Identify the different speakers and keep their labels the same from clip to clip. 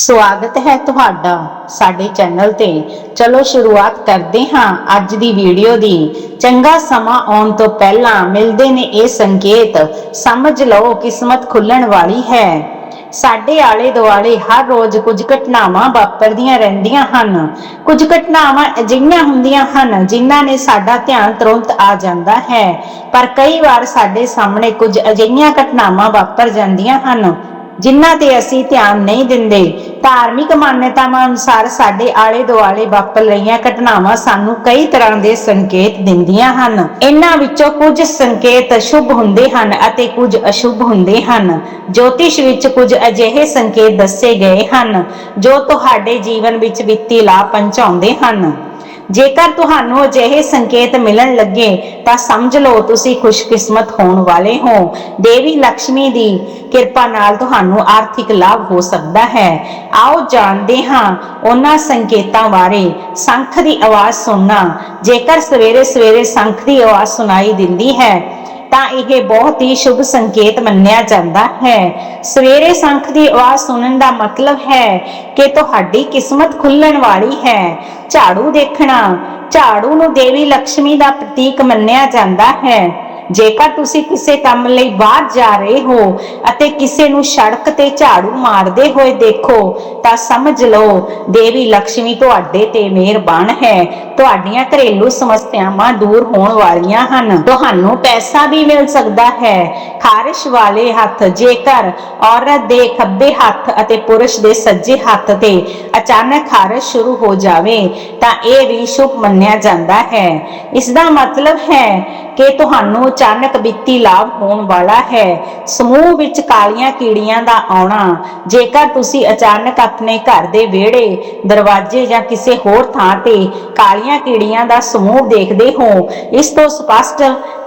Speaker 1: ਸਵਾਗਤ ਹੈ ਤੁਹਾਡਾ ਸਾਡੇ ਚੈਨਲ ਤੇ। ਚਲੋ ਸ਼ੁਰੂਆਤ ਕਰਦੇ ਹਾਂ ਅੱਜ ਦੀ ਵੀਡੀਓ ਦੀ। ਚੰਗਾ ਸਮਾਂ ਆਉਣ ਤੋਂ ਪਹਿਲਾਂ ਮਿਲਦੇ ਨੇ ਇਹ ਸੰਕੇਤ, ਸਮਝ ਲਓ ਕਿਸਮਤ ਖੁੱਲਣ ਵਾਲੀ ਹੈ। ਸਾਡੇ ਆਲੇ ਦੁਆਲੇ ਹਰ ਰੋਜ਼ ਕੁਝ ਘਟਨਾਵਾਂ ਵਾਪਰਦੀਆਂ ਰਹਿੰਦੀਆਂ ਹਨ। ਕੁਝ ਘਟਨਾਵਾਂ ਅਜਿਹੀਆਂ ਹੁੰਦੀਆਂ ਹਨ ਜਿਨ੍ਹਾਂ ਨੇ ਸਾਡਾ ਧਿਆਨ ਤੁਰੰਤ ਆ ਜਾਂਦਾ ਹੈ। ਪਰ ਕਈ ਵਾਰ ਸਾਡੇ ਸਾਹਮਣੇ ਕੁਝ ਅਜਿਹੀਆਂ ਘਟਨਾਵਾਂ ਵਾਪਰ ਜਾਂਦੀਆਂ ਹਨ। ਜਿਨ੍ਹਾਂ ਤੇ ਅਸੀਂ ਧਿਆਨ ਨਹੀਂ ਦਿੰਦੇ। ਧਾਰਮਿਕ ਮਾਨਤਾਵਾਂ ਅਨੁਸਾਰ ਸਾਡੇ ਆਲੇ ਦੁਆਲੇ ਵਾਪਰ ਰਹੀਆਂ ਘਟਨਾਵਾਂ ਸਾਨੂੰ ਕਈ ਤਰ੍ਹਾਂ ਦੇ ਸੰਕੇਤ ਦਿੰਦੀਆਂ ਹਨ। ਇਹਨਾਂ ਵਿੱਚੋਂ ਕੁਝ ਸੰਕੇਤ ਸ਼ੁਭ ਹੁੰਦੇ ਹਨ ਅਤੇ ਕੁਝ ਅਸ਼ੁਭ ਹੁੰਦੇ ਹਨ। ਜੋਤਿਸ਼ ਵਿੱਚ ਕੁਝ ਅਜਿਹੇ ਸੰਕੇਤ ਦੱਸੇ ਗਏ ਹਨ ਜੋ ਤੁਹਾਡੇ ਜੀਵਨ ਵਿੱਚ ਵਿੱਤੀ ਲਾਭ ਪਹੁੰਚਾਉਂਦੇ ਹਨ। ਜੇਕਰ ਤੁਹਾਨੂੰ ਅਜਿਹੇ ਸੰਕੇਤ ਮਿਲਣ ਲੱਗੇ, ਤਾਂ ਸਮਝ ਲਓ ਤੁਸੀਂ ਖੁਸ਼ਕਿਸਮਤ ਹੋਣ ਵਾਲੇ ਹੋ। ਦੇਵੀ ਲక్ష్ਮੀ ਦੀ ਕਿਰਪਾ ਨਾਲ ਤੁਹਾਨੂੰ ਆਰਥਿਕ ਲਾਭ ਹੋ ਸਕਦਾ ਹੈ। ਆਓ ਜਾਣਦੇ ਹਾਂ ਉਹਨਾਂ ਸੰਕੇਤਾਂ ਬਾਰੇ। ਸੰਖ ਦੀ ਆਵਾਜ਼ ਸੁਣਨਾ। ਜੇਕਰ ਸਵੇਰੇ ਸਵੇਰੇ ਸੰਖ ਦੀ ਆਵਾਜ਼ ਸੁਣਾਈ ਦਿੰਦੀ ਹੈ ਤਾਂ ਇਹ ਬਹੁਤ ਹੀ ਸ਼ੁਭ ਸੰਕੇਤ ਮੰਨਿਆ ਜਾਂਦਾ ਹੈ। ਸਵੇਰੇ ਸੰਖ ਦੀ ਆਵਾਜ਼ ਸੁਣਨ ਦਾ ਮਤਲਬ ਹੈ ਕਿ ਤੁਹਾਡੀ ਕਿਸਮਤ ਖੁੱਲਣ ਵਾਲੀ ਹੈ। ਝਾੜੂ ਦੇਖਣਾ, ਝਾੜੂ ਨੂੰ ਦੇਵੀ ਲక్ష్ਮੀ ਦਾ ਪ੍ਰਤੀਕ ਮੰਨਿਆ ਜਾਂਦਾ ਹੈ। ਜੇਕਰ ਤੁਸੀਂ ਕਿਸੇ ਕੰਮ ਲਈ ਬਾਹਰ ਜਾ ਰਹੇ ਹੋ ਅਤੇ ਕਿਸੇ ਨੂੰ ਸੜਕ ਤੇ ਝਾੜੂ ਮਾਰਦੇ ਹੋਏ ਦੇਖੋ, ਤਾਂ ਸਮਝ ਲਓ, ਦੇਵੀ ਲక్ష్ਮੀ ਤੁਹਾਡੇ ਤੇ ਮਿਹਰਬਾਨ ਹੈ। ਤੁਹਾਡੀਆਂ ਘਰੇਲੂ ਸਮੱਸਿਆਵਾਂ ਦੂਰ ਹੋਣ ਵਾਲੀਆਂ ਹਨ। ਤੁਹਾਨੂੰ ਪੈਸਾ ਵੀ ਮਿਲ ਸਕਦਾ ਹੈ। ਖਾਰਿਸ਼ ਵਾਲੇ ਹੱਥ, ਜੇਕਰ ਔਰਤ ਦੇ ਖੱਬੇ ਹੱਥ ਅਤੇ ਪੁਰਸ਼ ਦੇ ਸੱਜੇ ਹੱਥ ਤੇ ਅਚਾਨਕ ਖਾਰਿਸ਼ ਸ਼ੁਰੂ ਹੋ ਜਾਵੇ, ਤਾਂ ਇਹ ਵੀ ਸ਼ੁਭ ਮੰਨਿਆ ਜਾਂਦਾ ਹੈ। ਇਸ ਦਾ ਮਤਲਬ ਹੈ ਕਿ ਤੁਹਾਨੂੰ ਅਚਾਨਕ ਵਿੱਤੀ ਲਾਭ ਹੋਣ ਵਾਲਾ ਹੈ। ਸਮੂਹ ਵਿੱਚ ਕਾਲੀਆਂ ਕੀੜੀਆਂ ਦਾ ਆਉਣਾ। ਜੇਕਰ ਤੁਸੀਂ ਅਚਾਨਕ ਆਪਣੇ ਘਰ ਦੇ ਵਿਹੜੇ, ਦਰਵਾਜ਼ੇ ਜਾਂ ਕਿਸੇ ਹੋਰ ਥਾਂ ਤੇ ਕਾਲੀਆਂ ਕੀੜੀਆਂ ਦਾ ਸਮੂਹ ਦੇਖਦੇ ਹੋ, ਇਸ ਤੋਂ ਸਪਸ਼ਟ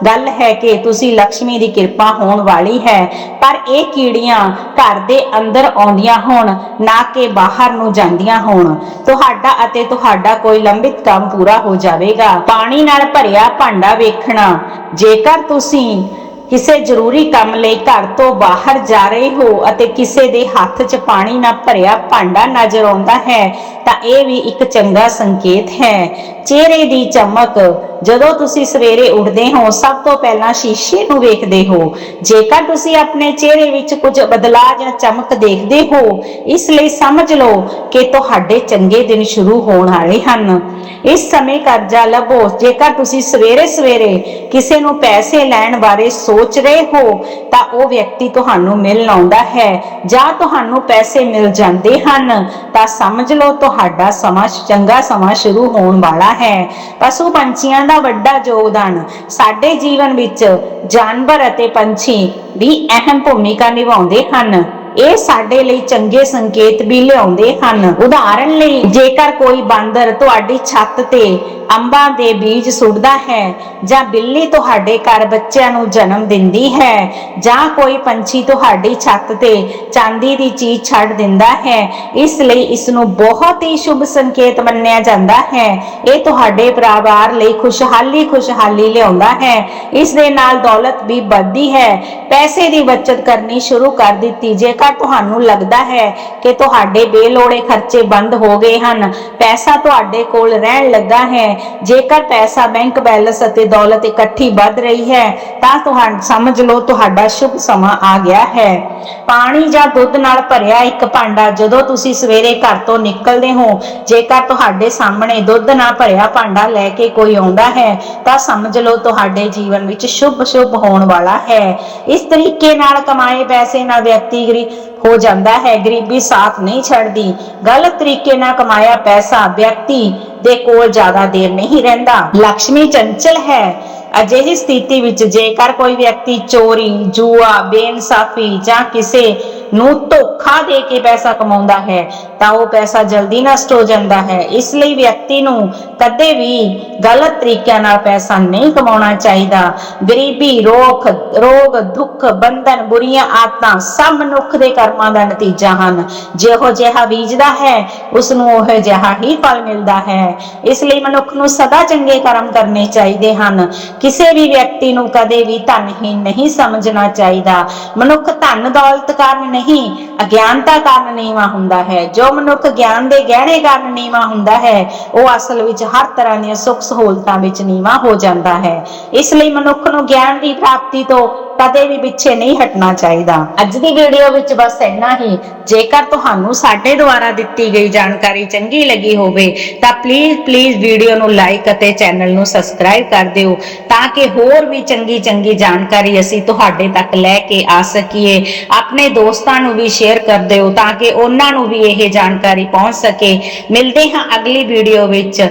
Speaker 1: ਗੱਲ ਹੈ ਕਿ ਤੁਸੀਂ ਲక్ష్ਮੀ ਦੀ ਕਿਰਪਾ ਹੋਣ ਵਾਲੀ ਹੈ। ਪਰ ਇਹ ਕੀੜੀਆਂ ਘਰ ਦੇ ਅੰਦਰ ਆਉਂਦੀਆਂ ਹੋਣ, ਨਾ ਕਿ ਬਾਹਰ ਨੂੰ ਜਾਂਦੀਆਂ ਹੋਣ। ਤੁਹਾਡਾ ਅਤੇ ਤੁਹਾਡਾ ਕੋਈ ਲੰਬਿਤ ਕੰਮ ਪੂਰਾ ਹੋ ਜਾਵੇਗਾ। ਪਾਣੀ ਨਾਲ ਭਰਿਆ ਭਾਂਡਾ ਵੇਖਣਾ। ਜੇਕਰ ਤੁਸੀਂ ਕਿਸੇ ਜ਼ਰੂਰੀ ਕੰਮ ਲਈ ਘਰ ਤੋਂ ਬਾਹਰ ਜਾ ਰਹੇ ਹੋ ਅਤੇ ਕਿਸੇ ਦੇ ਹੱਥ 'ਚ ਪਾਣੀ ਨਾਲ ਭਰਿਆ ਭਾਂਡਾ ਨਜ਼ਰ ਆਉਂਦਾ ਹੈ, ਤਾਂ ਇਹ ਵੀ ਇੱਕ ਚੰਗਾ ਸੰਕੇਤ ਹੈ। ਚਿਹਰੇ ਦੀ ਚਮਕ ਜਦੋਂ ਤੁਸੀਂ ਸਵੇਰੇ ਉੱਠਦੇ ਹੋ, ਸਭ ਤੋਂ ਪਹਿਲਾਂ ਸ਼ੀਸ਼ੇ ਨੂੰ ਵੇਖਦੇ ਹੋ। ਜੇਕਰ ਤੁਸੀਂ ਆਪਣੇ ਚਿਹਰੇ ਵਿੱਚ ਕੁਝ ਬਦਲਾਅ ਜਾਂ ਚਮਕ ਦੇਖਦੇ ਹੋ, ਇਸ ਲਈ ਸਮਝ ਲਓ ਕਿ ਤੁਹਾਡੇ ਚੰਗੇ ਦਿਨ ਸ਼ੁਰੂ ਹੋਣ ਵਾਲੇ ਹਨ। ਇਸ ਸਮੇਂ ਕਰਜ਼ਾ ਲਵੋ ਜੇਕਰ ਤੁਸੀਂ ਸਵੇਰੇ ਸਵੇਰੇ ਕਿਸੇ ਨੂੰ ਪੈਸੇ ਲੈਣ ਬਾਰੇ ਸੋਚ ਰਹੇ ਹੋ, ਤਾਂ ਉਹ ਵਿਅਕਤੀ ਤੁਹਾਨੂੰ ਮਿਲਣ ਆਉਂਦਾ ਹੈ, ਜਾਂ ਤੁਹਾਨੂੰ ਪੈਸੇ ਮਿਲ ਜਾਂਦੇ ਹਨ। ਤਾਂ ਸਮਝ ਲਓ, ਤੁਹਾਡਾ ਸਮਾਂ ਚੰਗਾ ਸਮਾਂ ਸ਼ੁਰੂ ਹੋਣ ਵਾਲਾ ਹੈ। ਪਸ਼ੂ ਪੰਛੀਆਂ ਦਾ ਵੱਡਾ ਯੋਗਦਾਨ ਸਾਡੇ ਜੀਵਨ ਵਿੱਚ ਜਾਨਵਰ ਅਤੇ ਪੰਛੀ ਵੀ ਅਹਿਮ ਭੂਮਿਕਾ ਨਿਭਾਉਂਦੇ ਹਨ। ਇਹ ਸਾਡੇ ਲਈ ਚੰਗੇ ਸੰਕੇਤ ਵੀ ਲਿਆਉਂਦੇ ਹਨ। ਉਦਾਹਰਨ ਲਈ, ਜੇਕਰ ਕੋਈ ਬਾਂਦਰ ਤੁਹਾਡੀ ਛੱਤ ਤੇ ਅੰਬਾਂ ਦੇ ਬੀਜ ਸੁੱਟਦਾ ਹੈ ਜਾਂ ਬਿੱਲੀ ਤੁਹਾਡੇ ਘਰ ਬੱਚਿਆਂ ਨੂੰ ਜਨਮ ਦਿੰਦੀ ਹੈ ਜਾਂ ਕੋਈ ਪੰਛੀ ਤੁਹਾਡੀ ਛੱਤ ਤੇ ਚਾਂਦੀ ਦੀ ਚੀਜ਼ ਛੱਡ ਦਿੰਦਾ ਹੈ, ਇਸ ਲਈ ਇਸ ਨੂੰ ਬਹੁਤ ਹੀ ਸ਼ੁਭ ਸੰਕੇਤ ਮੰਨਿਆ ਜਾਂਦਾ ਹੈ। ਇਹ ਤੁਹਾਡੇ ਪਰਿਵਾਰ ਲਈ ਖੁਸ਼ਹਾਲੀ ਖੁਸ਼ਹਾਲੀ ਲਿਆਉਂਦਾ ਹੈ। ਇਸ ਦੇ ਨਾਲ ਦੌਲਤ ਵੀ ਵੱਧਦੀ ਹੈ। ਪੈਸੇ ਦੀ ਬਚਤ ਕਰਨੀ ਸ਼ੁਰੂ ਕਰ ਦਿੱਤੀ। ਜੇ ਜੇਕਰ ਤੁਹਾਨੂੰ ਲੱਗਦਾ ਹੈ ਕਿ ਤੁਹਾਡੇ ਬੇਲੋੜੇ ਖਰਚੇ ਬੰਦ ਹੋ ਗਏ ਹਨ। ਪੈਸਾ ਤੁਹਾਡੇ ਕੋਲ ਰਹਿਣ ਲੱਗਾ ਹੈ। ਜੇਕਰ ਪੈਸਾ ਬੈਂਕ ਬੈਲੈਂਸ ਅਤੇ ਦੌਲਤ ਇਕੱਠੀ ਵੱਧ ਰਹੀ ਹੈ, ਤਾਂ ਤੁਹਾਨੂੰ ਸਮਝ ਲਓ ਤੁਹਾਡਾ ਸ਼ੁਭ ਸਮਾਂ ਆ ਗਿਆ ਹੈ। ਪਾਣੀ ਜਾਂ ਦੁੱਧ ਨਾਲ ਭਰਿਆ ਇੱਕ ਭਾਂਡਾ ਜਦੋਂ ਤੁਸੀਂ ਸਵੇਰੇ ਘਰ ਤੋਂ ਨਿਕਲਦੇ ਹੋ, ਜੇਕਰ ਤੁਹਾਡੇ ਸਾਹਮਣੇ ਦੁੱਧ ਨਾਲ ਭਰਿਆ ਭਾਂਡਾ ਲੈ ਕੇ ਕੋਈ ਆਉਂਦਾ ਹੈ, ਤਾਂ ਸਮਝ ਲਓ ਤੁਹਾਡੇ ਜੀਵਨ ਵਿੱਚ ਸ਼ੁਭ ਸ਼ੁਭ ਹੋਣ ਵਾਲਾ ਹੈ। ਇਸ ਤਰੀਕੇ ਨਾਲ ਕਮਾਏ ਪੈਸੇ ਨਾਲ ਵਿਅਕਤੀ ਹੋ ਜਾਂਦਾ ਹੈ। ਗਰੀਬੀ ਸਾਥ ਨਹੀਂ ਛੱਡਦੀ। ਗਲਤ ਤਰੀਕੇ ਨਾਲ ਕਮਾਇਆ ਪੈਸਾ ਵਿਅਕਤੀ ਦੇ ਕੋਲ ਜ਼ਿਆਦਾ ਦੇਰ ਨਹੀਂ ਰਹਿੰਦਾ। ਲక్ష్ਮੀ ਚੰਚਲ ਹੈ। ਅਜਿਹੀ ਸਥਿਤੀ ਵਿੱਚ ਜੇਕਰ ਕੋਈ ਵਿਅਕਤੀ ਚੋਰੀ, ਜੂਆ, ਬੇਇਨਸਾਫੀ ਜਾਂ ਕਿਸੇ ਨੂੰ ਧੋਖਾ ਦੇ ਕੇ ਪੈਸਾ ਕਮਾਉਂਦਾ ਹੈ, ਤਾਂ ਉਹ ਪੈਸਾ ਜਲਦੀ ਨਸ਼ਟ ਹੋ ਜਾਂਦਾ ਹੈ। ਇਸ ਲਈ ਵਿਅਕਤੀ ਨੂੰ ਕਦੇ ਵੀ ਗਲਤ ਤਰੀਕਿਆਂ ਨਾਲ ਪੈਸਾ ਨਹੀਂ ਕਮਾਉਣਾ ਚਾਹੀਦਾ। ਗਰੀਬੀ ਰੋਗ ਰੋਗ, ਦੁੱਖ, ਬੰਧਨ, ਬੁਰੀਆਂ ਆਦਤਾਂ ਸਭ ਮਨੁੱਖ ਦੇ ਕਰਮਾਂ ਦਾ ਨਤੀਜਾ ਹਨ। ਜਿਹੋ ਜਿਹਾ ਬੀਜਦਾ ਹੈ, ਉਸ ਨੂੰ ਉਹ ਜਿਹਾ ਹੀ ਫਲ ਮਿਲਦਾ ਹੈ। ਇਸ ਲਈ ਮਨੁੱਖ ਨੂੰ ਸਦਾ ਚੰਗੇ ਕਰਮ ਕਰਨੇ ਚਾਹੀਦੇ ਹਨ। ਕਿਸੇ ਵੀ ਵਿਅਕਤੀ ਨੂੰ ਕਦੇ ਵੀ ਧਨਹੀਨ ਨਹੀਂ ਸਮਝਣਾ ਚਾਹੀਦਾ। ਮਨੁੱਖ ਧਨ ਦੌਲਤ ਕਾਰਨ ਨਹੀਂ, ਅਗਿਆਨਤਾ ਕਾਰਨ ਨੀਵਾ ਹੁੰਦਾ ਹੈ। ਜੋ ਮਨੁੱਖ ਗਿਆਨ ਦੇ ਗਹਿਣੇ ਕਾਰਨ ਨੀਵਾ ਹੁੰਦਾ ਹੈ, ਉਹ ਅਸਲ ਵਿੱਚ ਹਰ ਤਰ੍ਹਾਂ ਦੀਆਂ ਸੁੱਖ ਸਹੂਲਤਾਂ ਵਿੱਚ ਨੀਵਾ ਹੋ ਜਾਂਦਾ ਹੈ। ਇਸ ਲਈ ਮਨੁੱਖ ਨੂੰ ਗਿਆਨ ਦੀ ਪ੍ਰਾਪਤੀ ਤੋਂ ਕਦੇ ਵੀ ਪਿੱਛੇ ਨਹੀਂ ਹਟਣਾ ਚਾਹੀਦਾ। ਅੱਜ ਦੀ ਵੀਡੀਓ ਵਿੱਚ ਬਸ ਇੰਨਾ ਹੀ। ਜੇਕਰ ਤੁਹਾਨੂੰ ਸਾਡੇ ਦੁਆਰਾ ਦਿੱਤੀ ਗਈ ਜਾਣਕਾਰੀ ਚੰਗੀ ਲੱਗੀ ਹੋਵੇ, ਤਾਂ ਪਲੀਜ਼ ਪਲੀਜ਼ ਵੀਡੀਓ ਨੂੰ ਲਾਈਕ ਅਤੇ ਚੈਨਲ ਨੂੰ ਸਬਸਕ੍ਰਾਈਬ ਕਰ ਦਿਓ, ਤਾਂ ਕਿ ਹੋਰ ਵੀ ਚੰਗੀ ਚੰਗੀ ਜਾਣਕਾਰੀ ਅਸੀਂ ਤੁਹਾਡੇ ਤੱਕ ਲੈ ਕੇ ਆ ਸਕੀਏ। ਆਪਣੇ ਦੋਸਤਾਂ ਨੂੰ ਵੀ ਸ਼ੇਅਰ ਕਰ ਦਿਓ, ਤਾਂ ਕਿ ਉਹਨਾਂ ਨੂੰ ਵੀ ਇਹ ਜਾਣਕਾਰੀ ਪਹੁੰਚ ਸਕੇ। ਮਿਲਦੇ ਹਾਂ ਅਗਲੀ ਵੀਡੀਓ ਵਿੱਚ।